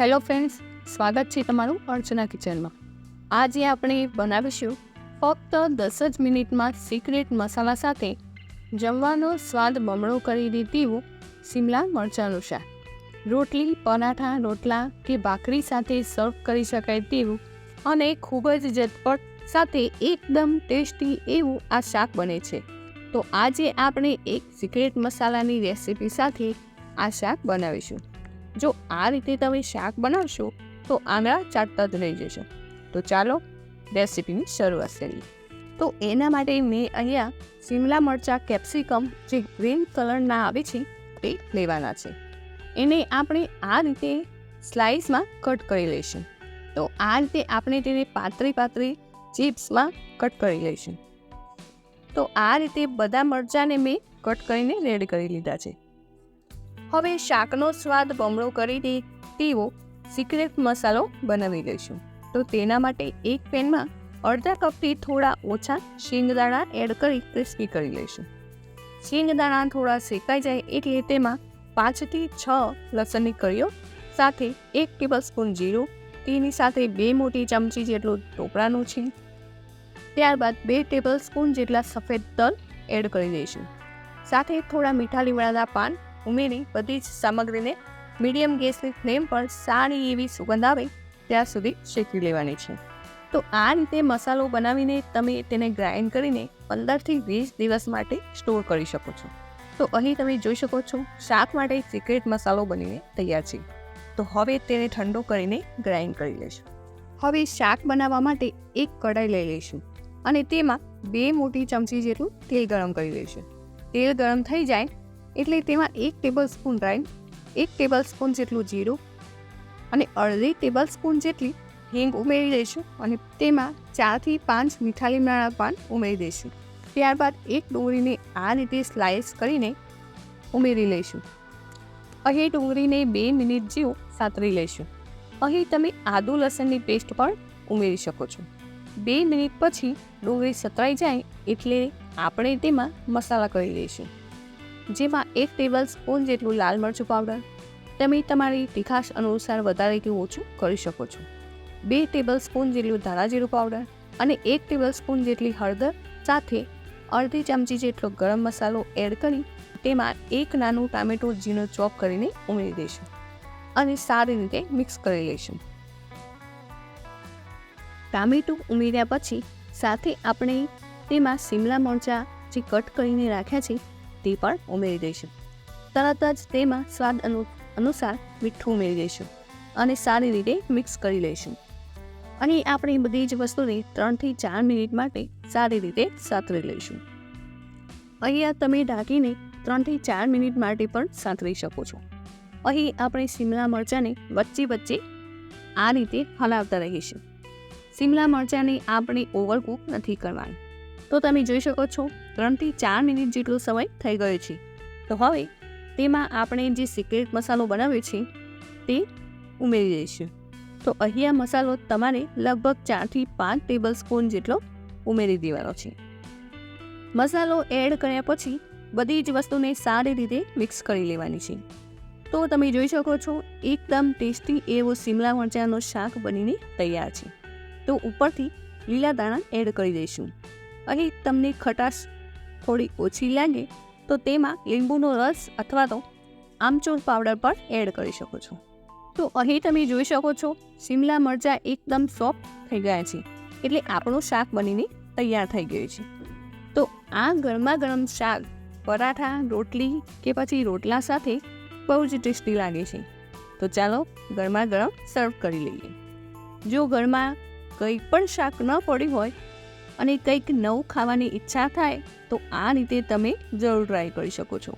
Hello friends, સ્વાગત છે તમારું અર્ચના કિચનમાં. આજે આપણે બનાવીશું ફક્ત દસ જ મિનિટમાં સિક્રેટ મસાલા સાથે જમવાનો સ્વાદ બમણો કરી દે તેવું શિમલા મરચાંનું શાક. રોટલી, પરાઠા, રોટલા કે ભાખરી સાથે સર્વ કરી શકાય તેવું અને ખૂબ જ ઝટપટ સાથે એકદમ ટેસ્ટી એવું આ શાક બને છે. તો આજે આપણે એક સિક્રેટ મસાલાની રેસીપી સાથે આ શાક બનાવીશું. જો આ રીતે તમે શાક બનાવશો, તો આંગળા ચાટતા જ રહી જશે. તો ચાલો રેસીપીની શરૂઆત કરીએ. તો એના માટે મેં અહીંયા શિમલા મરચાં કેપ્સિકમ જે ગ્રીન કલરના આવે છે તે લેવાના છે. એને આપણે આ રીતે સ્લાઇસમાં કટ કરી લઈશું. તો આ રીતે આપણે તેને પાતળી પાતળી ચિપ્સમાં કટ કરી લઈશું. તો આ રીતે બધા મરચાંને મેં કટ કરીને રેડ કરી લીધા છે. હવે શાકનો સ્વાદ બમણો કરી દે તેવો સિક્રેટ મસાલો બનાવી લઈશું. તો તેના માટે એક પેનમાં અડધા કપથી થોડા ઓછા શીંગદાણા એડ કરી ક્રિસ્પી કરી લઈશું. શીંગદાણા થોડા શેકાઈ જાય એટલે તેમાં પાંચથી છ લસણની કળીઓ, સાથે એક ટેબલ સ્પૂન જીરું, તેની સાથે બે મોટી ચમચી જેટલું ટોપરાનું છે ત્યારબાદ બે ટેબલ સ્પૂન જેટલા સફેદ તલ એડ કરી દઈશું. સાથે થોડા મીઠા લીમડાના પાન ઉમેરી બધી જ સામગ્રીને મીડિયમ ગેસની ફ્લેમ પર સારી એવી સુગંધ આવે ત્યાં સુધી શેકી લેવાની છે. તો આ રીતે મસાલો બનાવીને તમે તેને ગ્રાઇન્ડ કરીને પંદરથી વીસ દિવસ માટે સ્ટોર કરી શકો છો. તો અહીં તમે જોઈ શકો છો, શાક માટે સિક્રેટ મસાલો બનીને તૈયાર છે. તો હવે તેને ઠંડો કરીને ગ્રાઇન્ડ કરી લેશો હવે શાક બનાવવા માટે એક કઢાઈ લઈ લઈશું અને તેમાં બે મોટી ચમચી જેટલું તેલ ગરમ કરી લઈશું. તેલ ગરમ થઈ જાય એટલે તેમાં એક ટેબલ સ્પૂન રાઈ એક ટેબલ સ્પૂન જેટલું જીરું અને અડધી ટેબલ સ્પૂન જેટલી હિંગ ઉમેરી દઈશું અને તેમાં ચારથી પાંચ મીઠા લીમડાના પાન ઉમેરી દઈશું. ત્યારબાદ એક ડુંગળીને આ રીતે સ્લાઇસ કરીને ઉમેરી લઈશું. અહીં ડુંગળીને બે મિનિટ જેવું સાતરી લઈશું. અહીં તમે આદુ લસણની પેસ્ટ પણ ઉમેરી શકો છો. બે મિનિટ પછી ડુંગળી સતરાઈ જાય એટલે આપણે તેમાં મસાલા કરી લઈશું. જેમાં એક ટેબલ સ્પૂન જેટલું લાલ મરચું પાવડર, તમે તમારી તીખાશ અનુસાર વધારે કે ઓછું કરી શકો છો. બે ટેબલ સ્પૂન જેટલું ધાણા જીરું પાવડર અને એક ટેબલ સ્પૂન જેટલી હળદર સાથે અડધી ચમચી જેટલો ગરમ મસાલો એડ કરી તેમાં એક નાનું ટામેટું ઝીણો ચોપ કરીને ઉમેરી દઈશું અને સારી રીતે મિક્સ કરી લઈશું. ટામેટું ઉમેર્યા પછી સાથે આપણે તેમાં શિમલા મરચાં જે કટ કરીને રાખ્યા છે તે પણ ઉમેરી દઈશું. તરત જ તેમાં સ્વાદ અનુ, અનુસાર મીઠું ઉમેરી દઈશું અને સારી રીતે મિક્સ કરી લઈશું. અને આપણે બધી જ વસ્તુને ત્રણથી ચાર મિનિટ માટે સારી રીતે સાતરી લઈશું. અહીંયા તમે ઢાંકીને ત્રણથી ચાર મિનિટ માટે પણ સાતરી શકો છો. અહીં આપણે શિમલા મરચાંને વચ્ચે વચ્ચે આ રીતે હલાવતા રહીશું. શિમલા મરચાંને આપણે ઓવરકુક નથી કરવાનું. તો તમે જોઈ શકો છો, ત્રણથી ચાર મિનિટ જેટલો સમય થઈ ગયો છે. તો હવે તેમાં આપણે જે સિક્રેટ મસાલો બનાવ્યો છે, તે ઉમેરી દઈશું. તો અહીંયા મસાલો તમારે લગભગ ચારથી પાંચ ટેબલ સ્પૂન જેટલો ઉમેરી દેવાનો છે. મસાલો એડ કર્યા પછી બધી જ વસ્તુને સારી રીતે મિક્સ કરી લેવાની છે. તો તમે જોઈ શકો છો, એકદમ ટેસ્ટી એવો શિમલા મરચાંનો શાક બનીને તૈયાર છે. તો ઉપરથી લીલા દાણા એડ કરી દઈશું. અહીં તમને ખટાશ થોડી ઓછી લાગે, તો તેમાં લીંબુનો રસ અથવા તો આમચૂર પાવડર પણ એડ કરી શકો છો. તો અહીં તમે જોઈ શકો છો, શિમલા મરચાં એકદમ સોફ્ટ થઈ ગયા છે, એટલે આપણું શાક બનીને તૈયાર થઈ ગયું છે. તો આ ગરમા ગરમ શાક, પરાઠા, રોટલી કે પછી રોટલા સાથે બહુ જ ટેસ્ટી લાગે છે. તો ચાલો ગરમા ગરમ સર્વ કરી લઈએ. જો ઘરમાં કંઈ પણ શાક ન પડ્યું હોય અને કંઈક નવું ખાવાની ઈચ્છા થાય, તો આ રીતે તમે જરૂર ટ્રાય કરી શકો છો.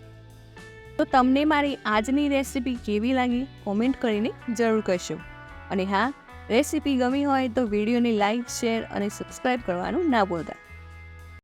તો તમને મારી આજની રેસિપી કેવી લાગી કોમેન્ટ કરીને જરૂર કહેશો. અને હા રેસિપી ગમી હોય તો વિડીયોને લાઇક શેર અને સબસ્ક્રાઈબ કરવાનું ના ભૂલતા.